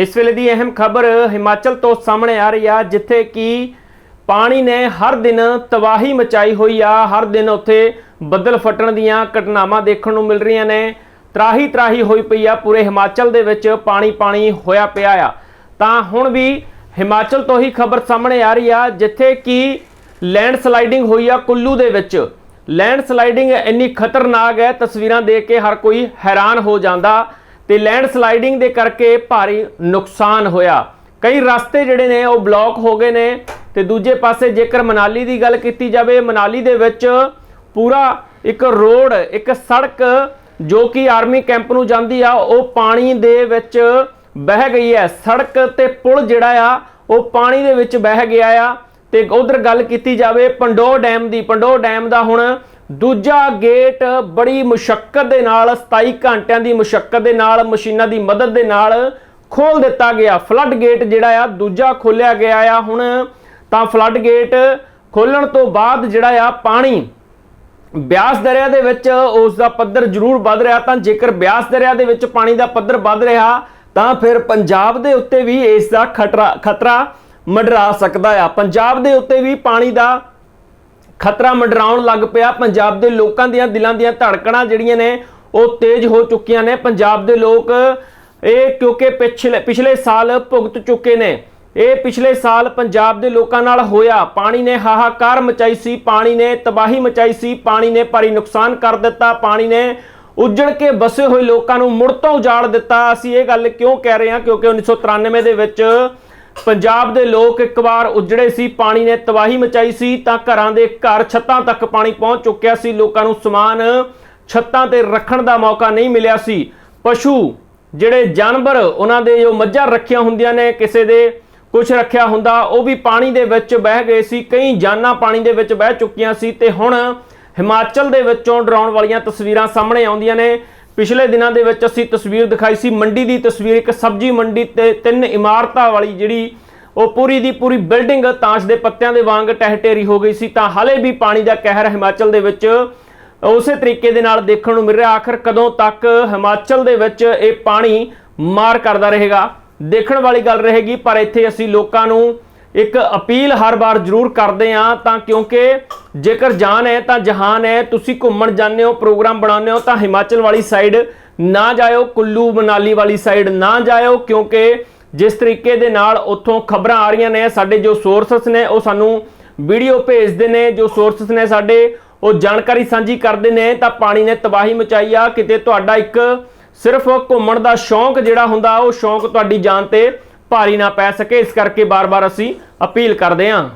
ਇਸ ਵੇਲੇ ਦੀ ਅਹਿਮ ਖਬਰ ਹਿਮਾਚਲ ਤੋਂ ਸਾਹਮਣੇ ਆ ਰਹੀ ਆ, ਜਿੱਥੇ ਕਿ ਪਾਣੀ ਨੇ ਹਰ ਦਿਨ ਤਬਾਹੀ ਮਚਾਈ ਹੋਈ ਆ। ਹਰ ਦਿਨ ਉੱਥੇ ਬੱਦਲ ਫਟਣ ਦੀਆਂ ਘਟਨਾਵਾਂ ਦੇਖਣ ਨੂੰ ਮਿਲ ਰਹੀਆਂ ਨੇ। ਤਰਾਹੀ ਤਰਾਹੀ ਹੋਈ ਪਈ ਆ, ਪੂਰੇ ਹਿਮਾਚਲ ਦੇ ਵਿੱਚ ਪਾਣੀ ਪਾਣੀ ਹੋਇਆ ਪਿਆ ਆ। ਤਾਂ ਹੁਣ ਵੀ ਹਿਮਾਚਲ ਤੋਂ ਹੀ ਖਬਰ ਸਾਹਮਣੇ ਆ ਰਹੀ ਆ, ਜਿੱਥੇ ਕਿ ਲੈਂਡ ਸਲਾਈਡਿੰਗ ਹੋਈ ਆ ਕੁੱਲੂ ਦੇ ਵਿੱਚ। ਲੈਂਡ ਸਲਾਈਡਿੰਗ ਇੰਨੀ ਖਤਰਨਾਕ ਹੈ, ਤਸਵੀਰਾਂ ਦੇਖ ਕੇ ਹਰ ਕੋਈ ਹੈਰਾਨ ਹੋ ਜਾਂਦਾ। ਤੇ ਲੈਂਡ ਸਲਾਈਡਿੰਗ ਦੇ ਕਰਕੇ ਭਾਰੀ ਨੁਕਸਾਨ ਹੋਇਆ। ਕਈ ਰਸਤੇ ਜਿਹੜੇ ਨੇ ਉਹ ਬਲੌਕ ਹੋ ਗਏ ਨੇ ਤੇ ਦੂਜੇ ਪਾਸੇ ਜੇਕਰ ਮਨਾਲੀ ਦੀ ਗੱਲ ਕੀਤੀ ਜਾਵੇ, ਮਨਾਲੀ ਦੇ ਵਿੱਚ ਪੂਰਾ ਇੱਕ ਰੋਡ, ਇੱਕ ਸੜਕ ਜੋ ਕਿ ਆਰਮੀ ਕੈਂਪ ਨੂੰ ਜਾਂਦੀ ਆ, ਉਹ ਪਾਣੀ ਦੇ ਵਿੱਚ ਬਹਿ ਗਈ ਹੈ। ਸੜਕ ਤੇ ਪੁਲ ਜਿਹੜਾ ਆ, ਉਹ ਪਾਣੀ ਦੇ ਵਿੱਚ ਬਹਿ ਗਿਆ ਆ। ਤੇ ਉਧਰ ਗੱਲ ਕੀਤੀ ਜਾਵੇ, ਪੰਡੋ ਡੈਮ ਦੀ, ਪੰਡੋ ਡੈਮ ਦਾ ਹੁਣ ਦੂਜਾ ਗੇਟ ਬੜੀ ਮੁਸ਼ਕਲ ਦੇ ਨਾਲ 27 ਘੰਟਿਆਂ ਦੀ ਮੁਸ਼ਕਲ ਦੇ ਨਾਲ, ਮਸ਼ੀਨਾਂ ਦੀ ਮਦਦ ਦੇ ਨਾਲ ਖੋਲ ਦਿੱਤਾ ਗਿਆ। ਫਲੱਡ ਗੇਟ ਜਿਹੜਾ ਆ, ਦੂਜਾ ਖੋਲਿਆ ਗਿਆ ਆ ਹੁਣ। ਤਾਂ ਫਲੱਡ ਗੇਟ ਖੋਲਣ ਤੋਂ ਬਾਅਦ ਜਿਹੜਾ ਆ, ਪਾਣੀ ਬਿਆਸ ਦਰਿਆ ਦੇ ਵਿੱਚ ਉਸ ਦਾ ਪੱਧਰ ਜ਼ਰੂਰ ਵੱਧ ਰਿਹਾ। ਤਾਂ ਜੇਕਰ ਬਿਆਸ ਦਰਿਆ ਦੇ ਵਿੱਚ ਪਾਣੀ ਦਾ ਪੱਧਰ ਵੱਧ ਰਿਹਾ, ਤਾਂ ਫਿਰ ਪੰਜਾਬ ਦੇ ਉੱਤੇ ਵੀ ਇਸ ਦਾ ਖਤਰਾ ਖਤਰਾ ਮੰਡਰਾ ਸਕਦਾ ਆ। ਪੰਜਾਬ ਦੇ ਉੱਤੇ ਵੀ ਪਾਣੀ ਦਾ ਖਤਰਾ ਮੰਡਰਾਉਣ ਲੱਗ ਪਿਆ। ਪੰਜਾਬ ਦੇ ਲੋਕਾਂ ਦੀਆਂ ਦਿਲਾਂ ਦੀਆਂ ਧੜਕਣਾਂ ਜਿਹੜੀਆਂ ਨੇ, ਉਹ ਤੇਜ਼ ਹੋ ਚੁੱਕੀਆਂ ਨੇ। ਪੰਜਾਬ ਦੇ ਲੋਕ ਇਹ ਕਿਉਂਕਿ ਪਿਛਲੇ ਪਿਛਲੇ ਸਾਲ ਭੁਗਤ ਚੁੱਕੇ ਨੇ। ਇਹ ਪਿਛਲੇ ਸਾਲ ਪੰਜਾਬ ਦੇ ਲੋਕਾਂ ਨਾਲ ਹੋਇਆ। ਪਾਣੀ ਨੇ ਹਾਹਾਕਾਰ ਮਚਾਈ ਸੀ, ਪਾਣੀ ਨੇ ਤਬਾਹੀ ਮਚਾਈ ਸੀ, ਪਾਣੀ ਨੇ ਭਾਰੀ ਨੁਕਸਾਨ ਕਰ ਦਿੱਤਾ, ਪਾਣੀ ਨੇ ਉੱਜੜ ਕੇ ਬਸੇ ਹੋਏ ਲੋਕਾਂ ਨੂੰ ਮੁੜ ਤੋਂ ਉਜਾੜ ਦਿੱਤਾ। ਅਸੀਂ ਇਹ ਗੱਲ ਕਿਉਂ ਕਹਿ ਰਹੇ ਹਾਂ? ਕਿਉਂਕਿ 1993 ਦੇ ਵਿੱਚ ਪੰਜਾਬ ਦੇ ਲੋਕ ਇੱਕ ਵਾਰ ਉਜੜੇ ਸੀ, ਪਾਣੀ ਨੇ ਤਬਾਹੀ ਮਚਾਈ ਸੀ, ਤਾਂ ਘਰਾਂ ਦੇ ਘਰ ਛੱਤਾਂ ਤੱਕ ਪਾਣੀ ਪਹੁੰਚ ਚੁੱਕਿਆ ਸੀ। ਲੋਕਾਂ ਨੂੰ ਸਮਾਨ ਛੱਤਾਂ ਤੇ ਰੱਖਣ ਦਾ ਮੌਕਾ ਨਹੀਂ ਮਿਲਿਆ ਸੀ। ਪਸ਼ੂ ਜਿਹੜੇ ਜਾਨਵਰ, ਉਹਨਾਂ ਦੇ ਜੋ ਮੱਝਾਂ ਰੱਖੀਆਂ ਹੁੰਦੀਆਂ ਨੇ, ਕਿਸੇ ਦੇ ਕੁਝ ਰੱਖਿਆ ਹੁੰਦਾ, ਉਹ ਵੀ ਪਾਣੀ ਦੇ ਵਿੱਚ ਬਹਿ ਗਏ ਸੀ। ਕਈ ਜਾਨਾਂ ਪਾਣੀ ਦੇ ਵਿੱਚ ਬਹਿ ਚੁੱਕੀਆਂ ਸੀ ਤੇ ਹੁਣ ਹਿਮਾਚਲ ਦੇ ਵਿੱਚੋਂ ਡਰਾਉਣ ਵਾਲੀਆਂ ਤਸਵੀਰਾਂ ਸਾਹਮਣੇ ਆਉਂਦੀਆਂ ਨੇ। ਪਿਛਲੇ ਦਿਨਾਂ ਦੇ ਵਿੱਚ ਅਸੀਂ ਤਸਵੀਰ ਦਿਖਾਈ ਸੀ, ਮੰਡੀ ਦੀ ਤਸਵੀਰ, ਇੱਕ ਸਬਜ਼ੀ ਮੰਡੀ ਤੇ ਤਿੰਨ ਇਮਾਰਤਾਂ ਵਾਲੀ ਜਿਹੜੀ ਉਹ ਪੂਰੀ ਦੀ ਪੂਰੀ ਬਿਲਡਿੰਗ ਤਾਸ਼ ਦੇ ਪੱਤਿਆਂ ਦੇ ਵਾਂਗ ਟਹਿਟੇਰੀ ਹੋ ਗਈ ਸੀ। ਤਾਂ ਹਾਲੇ ਵੀ ਪਾਣੀ ਦਾ ਕਹਿਰ ਹਿਮਾਚਲ ਦੇ ਵਿੱਚ ਉਸੇ ਤਰੀਕੇ ਦੇ ਨਾਲ ਦੇਖਣ ਨੂੰ ਮਿਲ ਰਿਹਾ। ਆਖਰ ਕਦੋਂ ਤੱਕ ਹਿਮਾਚਲ ਦੇ ਵਿੱਚ ਇਹ ਪਾਣੀ ਮਾਰ ਕਰਦਾ ਰਹੇਗਾ? ਦੇਖਣ ਵਾਲੀ ਗੱਲ ਰਹੇਗੀ, ਪਰ ਇੱਥੇ ਅਸੀਂ ਲੋਕਾਂ ਨੂੰ ਇੱਕ ਅਪੀਲ ਹਰ ਵਾਰ ਜ਼ਰੂਰ ਕਰਦੇ ਆ ਤਾਂ ਕਿਉਂਕਿ ਜੇਕਰ ਜਾਨ ਹੈ ਤਾਂ ਜਹਾਨ ਹੈ, ਤੁਸੀਂ ਘੁੰਮਣ ਜਾਂਦੇ ਹੋ, ਪ੍ਰੋਗਰਾਮ ਬਣਾਉਂਦੇ ਹੋ, ਤਾਂ ਹਿਮਾਚਲ ਵਾਲੀ ਸਾਈਡ ਨਾ ਜਾਇਓ, ਕੁੱਲੂ ਮਨਾਲੀ ਵਾਲੀ ਸਾਈਡ ਨਾ ਜਾਇਓ, ਕਿਉਂਕਿ ਜਿਸ ਤਰੀਕੇ ਦੇ ਨਾਲ ਉੱਥੋਂ ਖਬਰਾਂ ਆ ਰਹੀਆਂ ਨੇ, ਸਾਡੇ ਜੋ ਸੋਰਸਸ ਨੇ, ਉਹ ਸਾਨੂੰ ਵੀਡੀਓ ਭੇਜਦੇ ਨੇ, ਜੋ ਸੋਰਸਸ ਨੇ ਸਾਡੇ, ਉਹ ਜਾਣਕਾਰੀ ਸਾਂਝੀ ਕਰਦੇ ਨੇ, ਤਾਂ ਪਾਣੀ ਨੇ ਤਬਾਹੀ ਮਚਾਈ ਆ, ਕਿਤੇ ਤੁਹਾਡਾ ਇੱਕ ਸਿਰਫ ਘੁੰਮਣ ਦਾ ਸ਼ੌਂਕ ਜਿਹੜਾ ਹੁੰਦਾ, ਉਹ ਸ਼ੌਂਕ ਤੁਹਾਡੀ ਜਾਨ ਤੇ ਭਾਰੀ ਨਾ ਪੈ ਸਕੇ, ਇਸ ਕਰਕੇ ਬਾਰ-ਬਾਰ ਅਸੀਂ ਅਪੀਲ ਕਰਦੇ ਹਾਂ।